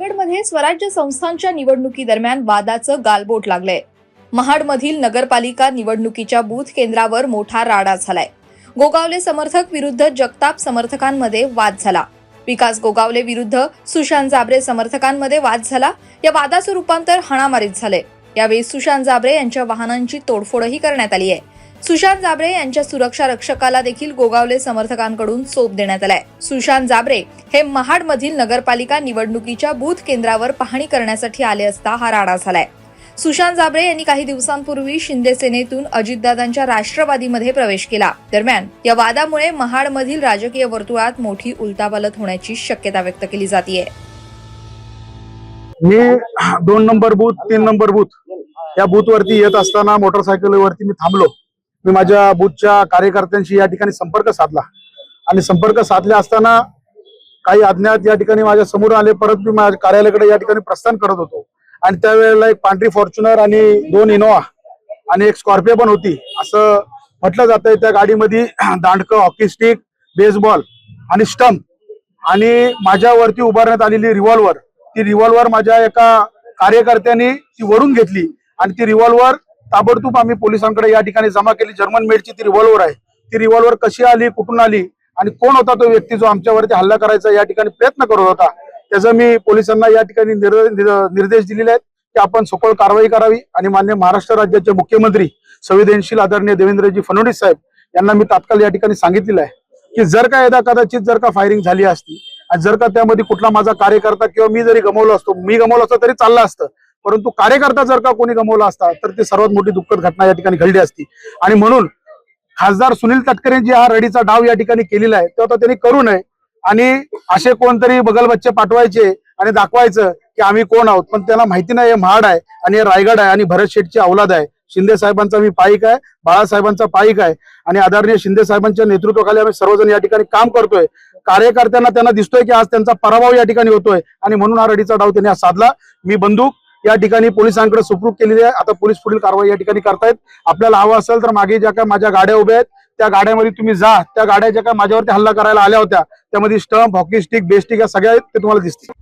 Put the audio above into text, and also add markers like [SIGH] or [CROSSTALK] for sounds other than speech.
रायगडमध्ये स्वराज्य संस्थांच्या निवडणुकीदरम्यान वादाचं गालबोट लागलंय. महाडमधील नगरपालिका निवडणुकीच्या बूथ केंद्रावर मोठा राडा झालाय. गोगावले समर्थक विरुद्ध जगताप समर्थकांमध्ये वाद झाला. विकास गोगावले विरुद्ध सुशांत जाबरे समर्थकांमध्ये वाद झाला. या वादाचं रूपांतर हाणामारीत झालंय. यावेळी सुशांत जाबरे यांच्या वाहनांची तोडफोडही करण्यात आली आहे. सुशांत जाबरे यांच्या सुरक्षा रक्षकाला देखील गोगावले समर्थकांकडून सोप देण्यात आलाय. सुशांत जाबरे हे महाडमधील नगरपालिका निवडणुकीच्या बूथ केंद्रावर पाहणी करण्यासाठी आले असता हा राडा झालाय. सुशांत जाबरे यांनी काही दिवसांपूर्वी शिंदे सेनेतून अजितदादांच्या राष्ट्रवादीमध्ये प्रवेश केला. दरम्यान या वादामुळे महाडमधील राजकीय वर्तुळात मोठी उलटापालत होण्याची शक्यता व्यक्त केली जाते मी दोन नंबर बूथ तीन नंबर बूथ या बूथ वरती येत असताना मोटरसायकलवरती मी थांबलो. मी माझ्या बूथच्या कार्यकर्त्यांशी या ठिकाणी संपर्क साधला. आणि संपर्क साधला असताना काही अज्ञात या ठिकाणी माझ्यासमोर आले परत मी माझ्या कार्यालयाकडे या ठिकाणी प्रस्थान करत होतो. आणि त्यावेळेला एक पांढरी फॉर्च्युनर आणि दोन इनोवा आणि एक स्कॉर्पिओ पण होती. असं म्हटलं जातंय त्या गाडीमध्ये [CLEARS THROAT] दांडकं हॉकी स्टिक बेसबॉल आणि स्टंप आणि माझ्यावरती उभारण्यात आलेली रिव्हॉल्वर ती रिव्हॉल्वर माझ्या एका कार्यकर्त्यांनी ती वरून घेतली आणि ती रिव्हॉल्वर ताबडतोब आम्ही पोलिसांकडे या ठिकाणी जमा केली. जर्मन मेडची ती रिव्हॉल्वर आहे. ती रिव्हॉल्वर कशी आली कुठून आली आणि कोण होता तो व्यक्ती जो आमच्यावरती हल्ला करायचा या ठिकाणी प्रयत्न करत होता त्याचा मी पोलिसांना या ठिकाणी निर्देश दिलेले आहेत की आपण सखोल कारवाई करावी आणि मान्य महाराष्ट्र राज्याचे मुख्यमंत्री संवेदनशील आदरणीय देवेंद्रजी फडणवीस साहेब यांना मी तात्काळ या ठिकाणी सांगितलेलं आहे की जर का यदा कदाचित जर का फायरिंग झाली असती आणि जर का त्यामध्ये कुठला माझा कार्यकर्ता किंवा मी जरी गमावलो असतो मी गमावलो असतो तरी चाललं असतं. परंतु कार्यकर्ता जर का कोणी गमावला असता तर ती सर्वात मोठी दुःखद घटना या ठिकाणी घडली असती. आणि म्हणून खासदार सुनील तटकरेंची हा रडीचा डाव या ठिकाणी केलेला आहे तो आता त्यांनी करू नये. आणि असे कोणतरी बगल बच्चे पाठवायचे आणि दाखवायचं की आम्ही कोण आहोत. पण त्याला माहिती नाही हे महाड आहे आणि हे रायगड आहे आणि भरत शेठची अवलाद आहे. शिंदे साहेबांचा मी पाईक आहे बाळासाहेबांचा पाईक आहे. आणि आदरणीय शिंदे साहेबांच्या नेतृत्वाखाली आम्ही सर्वजण या ठिकाणी काम करतोय. कार्यकर्त्यांना त्यांना दिसतोय की आज त्यांचा पराभव या ठिकाणी होतोय. आणि म्हणून हा रडीचा डाव त्यांनी साधला. मी बंदूक या ठिकाणी पोलिसांकडे सुप्रूप केलेली आहे. आता पोलीस पुढील कारवाई या ठिकाणी करतायत. आपल्याला हवं असेल तर मागे ज्या काय माझ्या गाड्या उभ्या आहेत त्या गाड्यामध्ये तुम्ही जा. त्या गाड्या ज्या काय माझ्यावरती हल्ला करायला आल्या होत्या त्यामध्ये स्टंप हॉकी स्टिक बेस्टिक या सगळ्या आहेत ते तुम्हाला दिसतील.